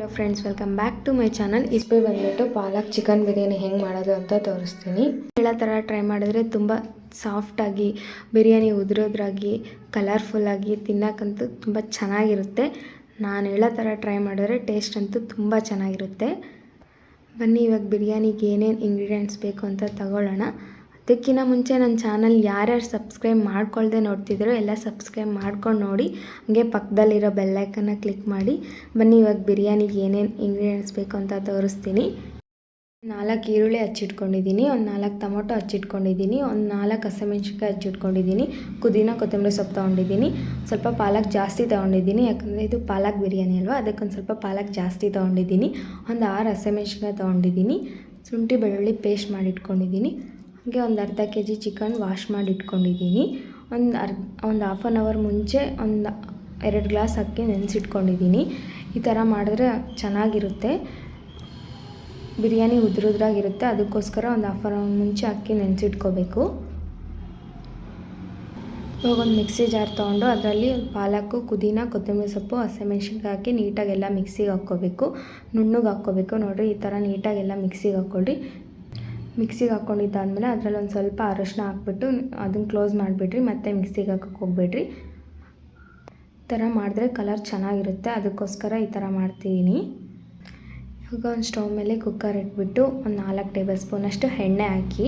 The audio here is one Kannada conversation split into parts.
Hello friends welcome back to my channel ಇಸ್ಪೆ ಬಂದ್ಬಿಟ್ಟು ಪಾಲಕ್ ಚಿಕನ್ ಬಿರಿಯಾನಿ ಹೆಂಗೆ ಮಾಡೋದು ಅಂತ ತೋರಿಸ್ತೀನಿ. ಹೇಳೋ ಥರ ಟ್ರೈ ಮಾಡಿದ್ರೆ ತುಂಬ ಸಾಫ್ಟಾಗಿ ಬಿರಿಯಾನಿ ಉದುರೋದ್ರಾಗಿ ಕಲರ್ಫುಲ್ಲಾಗಿ ತಿನ್ನೋಕ್ಕಂತೂ ತುಂಬ ಚೆನ್ನಾಗಿರುತ್ತೆ. ನಾನು ಹೇಳೋ ಥರ ಟ್ರೈ ಮಾಡಿದ್ರೆ ಟೇಸ್ಟ್ ಅಂತೂ ತುಂಬ ಚೆನ್ನಾಗಿರುತ್ತೆ. ಬನ್ನಿ ಇವಾಗ ಬಿರಿಯಾನಿಗೆ ಏನೇನು ಇಂಗ್ರೀಡಿಯೆಂಟ್ಸ್ ಬೇಕು ಅಂತ ತಗೊಳ್ಳೋಣ. ಅದಕ್ಕಿಂತ ಮುಂಚೆ ನನ್ನ ಚಾನಲ್ ಯಾರ್ಯಾರು ಸಬ್ಸ್ಕ್ರೈಬ್ ಮಾಡ್ಕೊಳ್ದೆ ನೋಡ್ತಿದ್ದೀರೋ ಎಲ್ಲ ಸಬ್ಸ್ಕ್ರೈಬ್ ಮಾಡ್ಕೊಂಡು ನೋಡಿ. ಹಾಗೆ ಪಕ್ಕದಲ್ಲಿರೋ ಬೆಲ್ಲೈಕನ್ನ ಕ್ಲಿಕ್ ಮಾಡಿ. ಬನ್ನಿ, ಇವಾಗ ಬಿರಿಯಾನಿಗೆ ಏನೇನು ಇಂಗ್ರೀಡಿಯೆಂಟ್ಸ್ ಬೇಕು ಅಂತ ತೋರಿಸ್ತೀನಿ. ನಾಲ್ಕು ಈರುಳ್ಳಿ ಹಚ್ಚಿಟ್ಕೊಂಡಿದ್ದೀನಿ, ಒಂದು ನಾಲ್ಕು ಟೊಮೊಟೊ ಹಚ್ಚಿಟ್ಕೊಂಡಿದ್ದೀನಿ, ಒಂದು ನಾಲ್ಕು ಹಸಿಮೆಣ್ಸಿನ್ಕಾಯಿ ಹಚ್ಚಿಟ್ಕೊಂಡಿದ್ದೀನಿ, ಪುದೀನ, ಕೊತ್ತಂಬರಿ ಸೊಪ್ಪು ತೊಗೊಂಡಿದ್ದೀನಿ. ಸ್ವಲ್ಪ ಪಾಲಕ್ ಜಾಸ್ತಿ ತೊಗೊಂಡಿದ್ದೀನಿ, ಯಾಕಂದರೆ ಇದು ಪಾಲಕ್ ಬಿರಿಯಾನಿ ಅಲ್ವಾ? ಅದಕ್ಕೊಂದು ಸ್ವಲ್ಪ ಪಾಲಕ್ ಜಾಸ್ತಿ ತೊಗೊಂಡಿದ್ದೀನಿ. ಒಂದು ಆರು ಹಸಿಮೆಣ್ಸಿನ್ಕಾಯಿ ತೊಗೊಂಡಿದ್ದೀನಿ. ಶುಂಠಿ, ಬೆಳ್ಳುಳ್ಳಿ ಪೇಸ್ಟ್ ಮಾಡಿ ಇಟ್ಕೊಂಡಿದ್ದೀನಿ ಹಾಗೆ ಒಂದು ಅರ್ಧ ಕೆ ಜಿ ಚಿಕನ್ ವಾಶ್ ಮಾಡಿ ಇಟ್ಕೊಂಡಿದ್ದೀನಿ. ಒಂದು ಅರ್ಧ ಒಂದು ಹಾಫ್ ಆನ್ ಅವರ್ ಮುಂಚೆ ಒಂದು ಎರಡು ಗ್ಲಾಸ್ ಅಕ್ಕಿ ನೆನೆಸಿಟ್ಕೊಂಡಿದ್ದೀನಿ. ಈ ಥರ ಮಾಡಿದ್ರೆ ಚೆನ್ನಾಗಿರುತ್ತೆ. ಬಿರಿಯಾನಿ ಉದುರುದ್ರಾಗಿರುತ್ತೆ. ಅದಕ್ಕೋಸ್ಕರ ಒಂದು ಹಾಫ್ ಆನ್ ಅವರ್ ಮುಂಚೆ ಅಕ್ಕಿ ನೆನೆಸಿಟ್ಕೋಬೇಕು. ಇವಾಗ ಒಂದು ಮಿಕ್ಸಿ ಜಾರ್ ತೊಗೊಂಡು ಅದರಲ್ಲಿ ಪಾಲಕ್ಕು, ಪುದೀನ, ಕೊತ್ತಂಬರಿ ಸೊಪ್ಪು, ಹಸಿಮೆಣ್ಸಿನ್ಕಾಯಿ ಹಾಕಿ ನೀಟಾಗೆಲ್ಲ ಮಿಕ್ಸಿಗೆ ಹಾಕ್ಕೋಬೇಕು. ನುಣ್ಣಗೆ ಹಾಕ್ಕೋಬೇಕು. ನೋಡಿರಿ ಈ ಥರ ನೀಟಾಗೆಲ್ಲ ಮಿಕ್ಸಿಗೆ ಹಾಕ್ಕೊಳ್ಳಿ ಮಿಕ್ಸಿಗೆ ಹಾಕ್ಕೊಂಡಿದ್ದಾದಮೇಲೆ ಅದರಲ್ಲಿ ಒಂದು ಸ್ವಲ್ಪ ಅರಶಿನ ಹಾಕ್ಬಿಟ್ಟು ಅದನ್ನು ಕ್ಲೋಸ್ ಮಾಡಿಬಿಡ್ರಿ, ಮತ್ತು ಮಿಕ್ಸಿಗೆ ಹಾಕಕ್ಕೆ ಹೋಗ್ಬೇಡ್ರಿ. ಈ ಥರ ಮಾಡಿದ್ರೆ ಕಲರ್ ಚೆನ್ನಾಗಿರುತ್ತೆ. ಅದಕ್ಕೋಸ್ಕರ ಈ ಥರ ಮಾಡ್ತಿದ್ದೀನಿ. ಇವಾಗ ಒಂದು ಸ್ಟವ್ ಮೇಲೆ ಕುಕ್ಕರ್ ಇಟ್ಬಿಟ್ಟು ಒಂದು ನಾಲ್ಕು ಟೇಬಲ್ ಸ್ಪೂನಷ್ಟು ಎಣ್ಣೆ ಹಾಕಿ,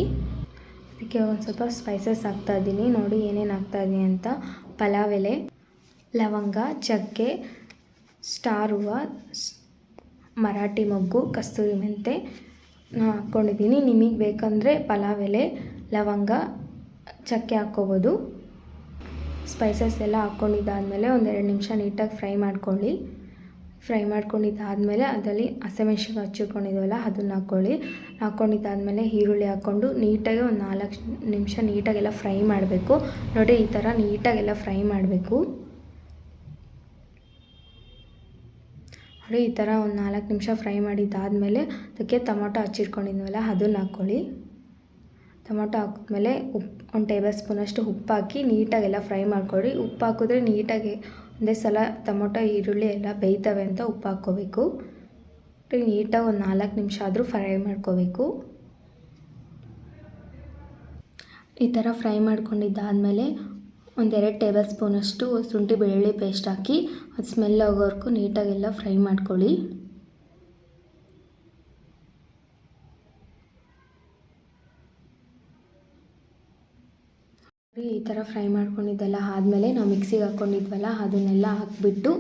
ಅದಕ್ಕೆ ಒಂದು ಸ್ವಲ್ಪ ಸ್ಪೈಸಸ್ ಹಾಕ್ತಾಯಿದ್ದೀನಿ ನೋಡಿ ಏನೇನು ಹಾಕ್ತಾಯಿದ್ದೀನಿ ಅಂತ. ಪಲಾವ್ ಎಲೆ, ಲವಂಗ, ಚಕ್ಕೆ, ಸ್ಟಾರ್ ಹೂವು, ಮರಾಠಿ ಮೊಗ್ಗು, ಕಸ್ತೂರಿ ಮೆಂತೆ ಹಾಕ್ಕೊಂಡಿದ್ದೀನಿ ನಿಮಗೆ ಬೇಕಂದರೆ ಪಲಾವ್ ಎಲೆ ಲವಂಗ, ಚಕ್ಕೆ ಹಾಕ್ಕೋಬೋದು. ಸ್ಪೈಸಸ್ ಎಲ್ಲ ಹಾಕ್ಕೊಂಡಿದ್ದಾದಮೇಲೆ ಒಂದೆರಡು ನಿಮಿಷ ನೀಟಾಗಿ ಫ್ರೈ ಮಾಡ್ಕೊಳ್ಳಿ. ಫ್ರೈ ಮಾಡ್ಕೊಂಡಿದ್ದಾದಮೇಲೆ ಅದರಲ್ಲಿ ಹಸೆಮೆಣ್ಸಿನ ಹಚ್ಚಿಕೊಂಡಿದ್ದೀವಲ್ಲ ಅದನ್ನು ಹಾಕ್ಕೊಳ್ಳಿ. ಹಾಕ್ಕೊಂಡಿದ್ದಾದಮೇಲೆ ಈರುಳ್ಳಿ ಹಾಕ್ಕೊಂಡು ನೀಟಾಗಿ ಒಂದು ನಾಲ್ಕು ನಿಮಿಷ ನೀಟಾಗೆಲ್ಲ ಫ್ರೈ ಮಾಡಬೇಕು. ನೋಡಿ ಈ ಥರ ನೀಟಾಗೆಲ್ಲ ಫ್ರೈ ಮಾಡಬೇಕು. ನೋಡಿ ಈ ಥರ ಒಂದು ನಾಲ್ಕು ನಿಮಿಷ ಫ್ರೈ ಮಾಡಿದ್ದಾದಮೇಲೆ ಅದಕ್ಕೆ ಟೊಮೊಟೊ ಹಚ್ಚಿಟ್ಕೊಂಡಿದ್ವಲ್ಲ ಅದನ್ನು ಹಾಕ್ಕೊಳ್ಳಿ. ಟೊಮೊಟೊ ಹಾಕಿದ್ಮೇಲೆ ಉಪ್ಪು ಒಂದು ಟೇಬಲ್ ಸ್ಪೂನಷ್ಟು ಉಪ್ಪು ಹಾಕಿ ನೀಟಾಗೆಲ್ಲ ಫ್ರೈ ಮಾಡ್ಕೊಳ್ಳಿ. ಉಪ್ಪು ಹಾಕಿದ್ರೆ ನೀಟಾಗಿ ಒಂದೇ ಸಲ ಟೊಮೊಟೊ, ಈರುಳ್ಳಿ ಎಲ್ಲ ಬೇಯ್ತವೆ ಅಂತ ಉಪ್ಪು ಹಾಕ್ಕೋಬೇಕು. ನೀಟಾಗಿ ಒಂದು ನಾಲ್ಕು ನಿಮಿಷ ಆದರೂ ಫ್ರೈ ಮಾಡ್ಕೋಬೇಕು. ಈ ಥರ ಫ್ರೈ ಮಾಡ್ಕೊಂಡಿದ್ದಾದಮೇಲೆ ಒಂದೆರಡು ಟೇಬಲ್ ಸ್ಪೂನಷ್ಟು ಶುಂಠಿ ಬೆಳ್ಳುಳ್ಳಿ ಪೇಸ್ಟ್ ಹಾಕಿ, ಅದು ಸ್ಮೆಲ್ ಆಗೋವರೆಗೂ ನೀಟಾಗೆಲ್ಲ ಫ್ರೈ ಮಾಡ್ಕೊಳ್ಳಿ. ಈ ಥರ ಫ್ರೈ ಮಾಡ್ಕೊಂಡಿದ್ದೆಲ್ಲ ಆದಮೇಲೆ ನಾವು ಮಿಕ್ಸಿಗೆ ಹಾಕ್ಕೊಂಡಿದ್ವಲ್ಲ, ಅದನ್ನೆಲ್ಲ ಹಾಕಿಬಿಟ್ಟು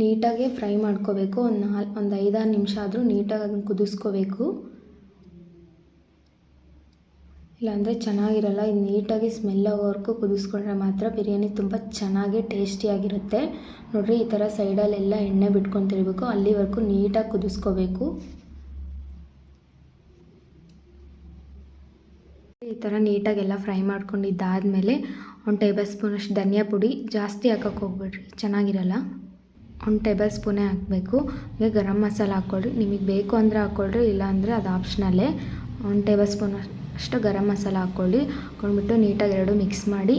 ನೀಟಾಗೆ ಫ್ರೈ ಮಾಡ್ಕೋಬೇಕು. ಒಂದು ನಾಲ್, ಒಂದು ಐದಾರು ನಿಮಿಷ ಆದರೂ ನೀಟಾಗಿ ಅದನ್ನು ಕುದಿಸ್ಕೋಬೇಕು. ಇಲ್ಲಾಂದರೆ ಚೆನ್ನಾಗಿರಲ್ಲ, ಇದು ನೀಟಾಗಿ ಸ್ಮೆಲ್ ಆಗೋವರೆಗೂ ಕುದಿಸ್ಕೊಂಡ್ರೆ ಮಾತ್ರ ಬಿರಿಯಾನಿ ತುಂಬ ಚೆನ್ನಾಗಿ ಟೇಸ್ಟಿಯಾಗಿರುತ್ತೆ ನೋಡಿರಿ, ಈ ಥರ ಸೈಡಲ್ಲೆಲ್ಲ ಎಣ್ಣೆ ಬಿಟ್ಕೊತಿರ್ಬೇಕು, ಅಲ್ಲಿವರೆಗೂ ನೀಟಾಗಿ ಕುದಿಸ್ಕೋಬೇಕು. ಈ ಥರ ನೀಟಾಗೆಲ್ಲ ಫ್ರೈ ಮಾಡ್ಕೊಂಡಿದ್ದಾದಮೇಲೆ ಒಂದು ಟೇಬಲ್ ಸ್ಪೂನಷ್ಟು ಧನಿಯಾ ಪುಡಿ ಜಾಸ್ತಿ ಹಾಕೋಕೆ ಹೋಗ್ಬೇಡ್ರಿ, ಚೆನ್ನಾಗಿರಲ್ಲ. ಒಂದು ಟೇಬಲ್ ಸ್ಪೂನೇ ಹಾಕಬೇಕು. ಹಾಗೆ ಗರಂ ಮಸಾಲ ಹಾಕ್ಕೊಳ್ರಿ, ನಿಮಗೆ ಬೇಕು ಅಂದರೆ ಹಾಕ್ಕೊಳ್ರಿ, ಇಲ್ಲಾಂದರೆ ಅದು ಆಪ್ಷನಲ್ಲೇ ಒಂದು ಟೇಬಲ್ ಸ್ಪೂನ್ ಅಷ್ಟು ಗರಂ ಮಸಾಲ ಹಾಕ್ಕೊಳ್ಳಿ. ಹಾಕ್ಕೊಂಡ್ಬಿಟ್ಟು ನೀಟಾಗಿ ಎರಡು ಮಿಕ್ಸ್ ಮಾಡಿ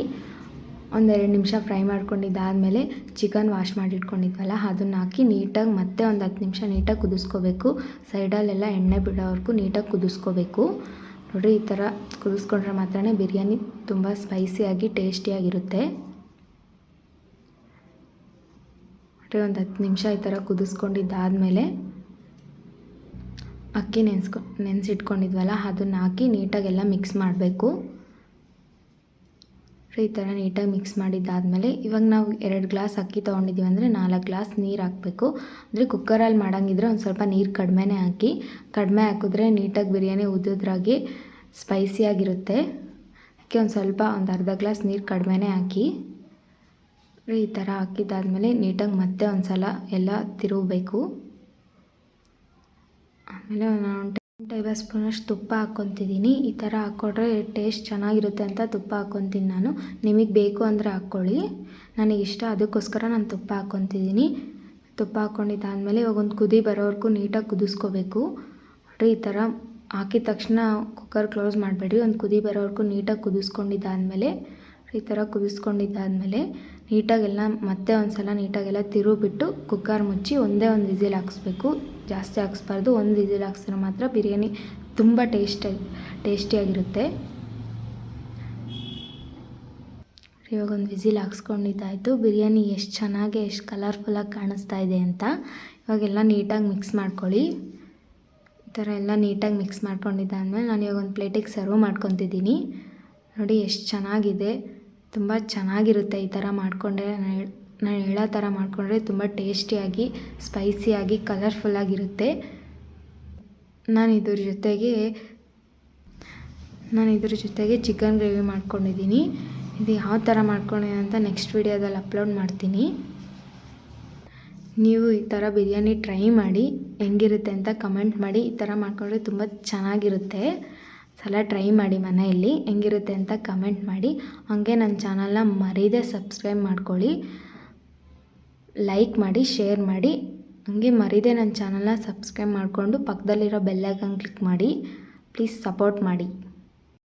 ಒಂದೆರಡು ನಿಮಿಷ ಫ್ರೈ ಮಾಡ್ಕೊಂಡಿದ್ದಾದಮೇಲೆ ಚಿಕನ್ ವಾಶ್ ಮಾಡಿಟ್ಕೊಂಡಿದ್ವಲ್ಲ, ಅದನ್ನು ಹಾಕಿ ನೀಟಾಗಿ ಮತ್ತೆ ಒಂದು ಹತ್ತು ನಿಮಿಷ ನೀಟಾಗಿ ಕುದಿಸ್ಕೋಬೇಕು. ಸೈಡಲ್ಲೆಲ್ಲ ಎಣ್ಣೆ ಬಿಡೋವರೆಗೂ ನೀಟಾಗಿ ಕುದಿಸ್ಕೋಬೇಕು. ನೋಡಿರಿ, ಈ ಥರ ಕುದಿಸ್ಕೊಂಡ್ರೆ ಮಾತ್ರ ಬಿರಿಯಾನಿ ತುಂಬ ಸ್ಪೈಸಿಯಾಗಿ ಟೇಸ್ಟಿಯಾಗಿರುತ್ತೆ ನೋಡಿರಿ, ಒಂದು ಹತ್ತು ನಿಮಿಷ ಈ ಥರ ಕುದಿಸ್ಕೊಂಡಿದ್ದಾದಮೇಲೆ ಅಕ್ಕಿ ನೆನೆಸ್ಕೊ, ನೆನೆಸಿಟ್ಕೊಂಡಿದ್ವಲ್ಲ, ಅದನ್ನು ಹಾಕಿ ನೀಟಾಗೆಲ್ಲ ಮಿಕ್ಸ್ ಮಾಡಬೇಕು. ಈ ಥರ ನೀಟಾಗಿ ಮಿಕ್ಸ್ ಮಾಡಿದ್ದಾದಮೇಲೆ, ಇವಾಗ ನಾವು ಎರಡು ಗ್ಲಾಸ್ ಅಕ್ಕಿ ತೊಗೊಂಡಿದ್ದೀವಿ ಅಂದರೆ ನಾಲ್ಕು ಗ್ಲಾಸ್ ನೀರು ಹಾಕಬೇಕು. ಅಂದರೆ ಕುಕ್ಕರಲ್ಲಿ ಮಾಡೋಂಗಿದ್ರೆ ಒಂದು ಸ್ವಲ್ಪ ನೀರು ಕಡಿಮೆನೇ ಹಾಕಿ, ಕಡಿಮೆ ಹಾಕಿದ್ರೆ ನೀಟಾಗಿ ಬಿರಿಯಾನಿ ಉದ್ದುದ್ರಾಗಿ ಸ್ಪೈಸಿಯಾಗಿರುತ್ತೆ ಅದಕ್ಕೆ ಒಂದು ಸ್ವಲ್ಪ, ಒಂದು ಅರ್ಧ ಗ್ಲಾಸ್ ನೀರು ಕಡಿಮೆನೇ ಹಾಕಿ, ಈ ಥರ ಹಾಕಿದ್ದಾದಮೇಲೆ ನೀಟಾಗಿ ಮತ್ತೆ ಒಂದು ಸಲ ಎಲ್ಲ ತಿರುಗಬೇಕು. ಆಮೇಲೆ ಒಂದು ಟೇಬಲ್ ಸ್ಪೂನಷ್ಟು ತುಪ್ಪ ಹಾಕ್ಕೊತಿದ್ದೀನಿ. ಈ ಥರ ಹಾಕ್ಕೊಟ್ರೆ ಟೇಸ್ಟ್ ಚೆನ್ನಾಗಿರುತ್ತೆ ಅಂತ ತುಪ್ಪ ಹಾಕ್ಕೊತೀನಿ ನಾನು. ನಿಮಗೆ ಬೇಕು ಅಂದರೆ ಹಾಕ್ಕೊಳ್ಳಿ. ನನಗಿಷ್ಟ ಅದಕ್ಕೋಸ್ಕರ ನಾನು ತುಪ್ಪ ಹಾಕ್ಕೊತಿದ್ದೀನಿ ತುಪ್ಪ ಹಾಕ್ಕೊಂಡಿದ್ದಾದಮೇಲೆ ಇವಾಗ ಒಂದು ಕುದಿ ಬರೋವರೆಗೂ ನೀಟಾಗಿ ಕುದಿಸ್ಕೋಬೇಕು. ನೋಡ್ರಿ, ಈ ಥರ ಹಾಕಿದ ತಕ್ಷಣ ಕುಕ್ಕರ್ ಕ್ಲೋಸ್ ಮಾಡಬೇಡಿ. ಒಂದು ಕುದಿ ಬರೋವರೆಗೂ ನೀಟಾಗಿ ಕುದಿಸ್ಕೊಂಡಿದ್ದಾದಮೇಲೆ, ಈ ಥರ ಕುದಿಸ್ಕೊಂಡಿದ್ದಾದಮೇಲೆ ನೀಟಾಗೆಲ್ಲ ಮತ್ತೆ ಒಂದು ಸಲ ನೀಟಾಗೆಲ್ಲ ತಿರುಗಿಬಿಟ್ಟು ಕುಕ್ಕರ್ ಮುಚ್ಚಿ ಒಂದೇ ಒಂದು ವಿಸಿಲ್ ಹಾಕ್ಸ್ಬೇಕು. ಜಾಸ್ತಿ ಹಾಕ್ಸ್ಬಾರ್ದು. ಒಂದು ವಿಸಿಲ್ ಹಾಕ್ಸಿದ್ರೆ ಮಾತ್ರ ಬಿರಿಯಾನಿ ತುಂಬ ಟೇಸ್ಟಾಗಿ ಟೇಸ್ಟಿಯಾಗಿರುತ್ತೆ. ಇವಾಗ ಒಂದು ವಿಸಿಲ್ ಹಾಕ್ಸ್ಕೊಂಡಿದ್ದಾಯಿತು ಬಿರಿಯಾನಿ ಎಷ್ಟು ಚೆನ್ನಾಗಿ, ಎಷ್ಟು ಕಲರ್ಫುಲ್ಲಾಗಿ ಕಾಣಿಸ್ತಾ ಇದೆ ಅಂತ. ಇವಾಗೆಲ್ಲ ನೀಟಾಗಿ ಮಿಕ್ಸ್ ಮಾಡ್ಕೊಳ್ಳಿ. ಈ ಥರ ಎಲ್ಲ ನೀಟಾಗಿ ಮಿಕ್ಸ್ ಮಾಡ್ಕೊಂಡಿದ್ದಾದ್ಮೇಲೆ ನಾನು ಇವಾಗ ಒಂದು ಪ್ಲೇಟಿಗೆ ಸರ್ವ್ ಮಾಡ್ಕೊತಿದ್ದೀನಿ. ನೋಡಿ ಎಷ್ಟು ಚೆನ್ನಾಗಿದೆ. ತುಂಬ ಚೆನ್ನಾಗಿರುತ್ತೆ ಈ ಥರ ಮಾಡಿಕೊಂಡ್ರೆ ನಾನು ಹೇಳೋ ಥರ ಮಾಡಿಕೊಂಡ್ರೆ ತುಂಬ ಟೇಸ್ಟಿಯಾಗಿ, ಸ್ಪೈಸಿಯಾಗಿ, ಕಲರ್ಫುಲ್ಲಾಗಿರುತ್ತೆ. ನಾನು ಇದ್ರ ಜೊತೆಗೆ, ನಾನು ಇದ್ರ ಜೊತೆಗೆ ಚಿಕನ್ ಗ್ರೇವಿ ಮಾಡ್ಕೊಂಡಿದ್ದೀನಿ. ಇದು ಯಾವ ಥರ ಮಾಡ್ಕೊಂಡಿದ್ದೀನಿ ಅಂತ ನೆಕ್ಸ್ಟ್ ವೀಡಿಯೋದಲ್ಲಿ ಅಪ್ಲೋಡ್ ಮಾಡ್ತೀನಿ. ನೀವು ಈ ಥರ ಬಿರಿಯಾನಿ ಟ್ರೈ ಮಾಡಿ, ಹೆಂಗಿರುತ್ತೆ ಅಂತ ಕಮೆಂಟ್ ಮಾಡಿ, ಈ ಥರ ಮಾಡಿಕೊಂಡ್ರೆ ತುಂಬ ಚೆನ್ನಾಗಿರುತ್ತೆ. ಸಲ ಟ್ರೈ ಮಾಡಿ ಮನೆಯಲ್ಲಿ, ಹೆಂಗಿರುತ್ತೆ ಅಂತ ಕಮೆಂಟ್ ಮಾಡಿ. ಹಾಗೆ ನನ್ನ ಚಾನಲ್ನ ಮರೀದೆ ಸಬ್ಸ್ಕ್ರೈಬ್ ಮಾಡ್ಕೊಳ್ಳಿ. ಲೈಕ್ ಮಾಡಿ ಶೇರ್ ಮಾಡಿ. ಹಾಗೆ ಮರೀದೆ ನನ್ನ ಚಾನಲ್ನ ಸಬ್ಸ್ಕ್ರೈಬ್ ಮಾಡಿಕೊಂಡು ಪಕ್ಕದಲ್ಲಿರೋ ಬೆಲ್ಲೈಕನ್ ಕ್ಲಿಕ್ ಮಾಡಿ. ಪ್ಲೀಸ್ ಸಪೋರ್ಟ್ ಮಾಡಿ.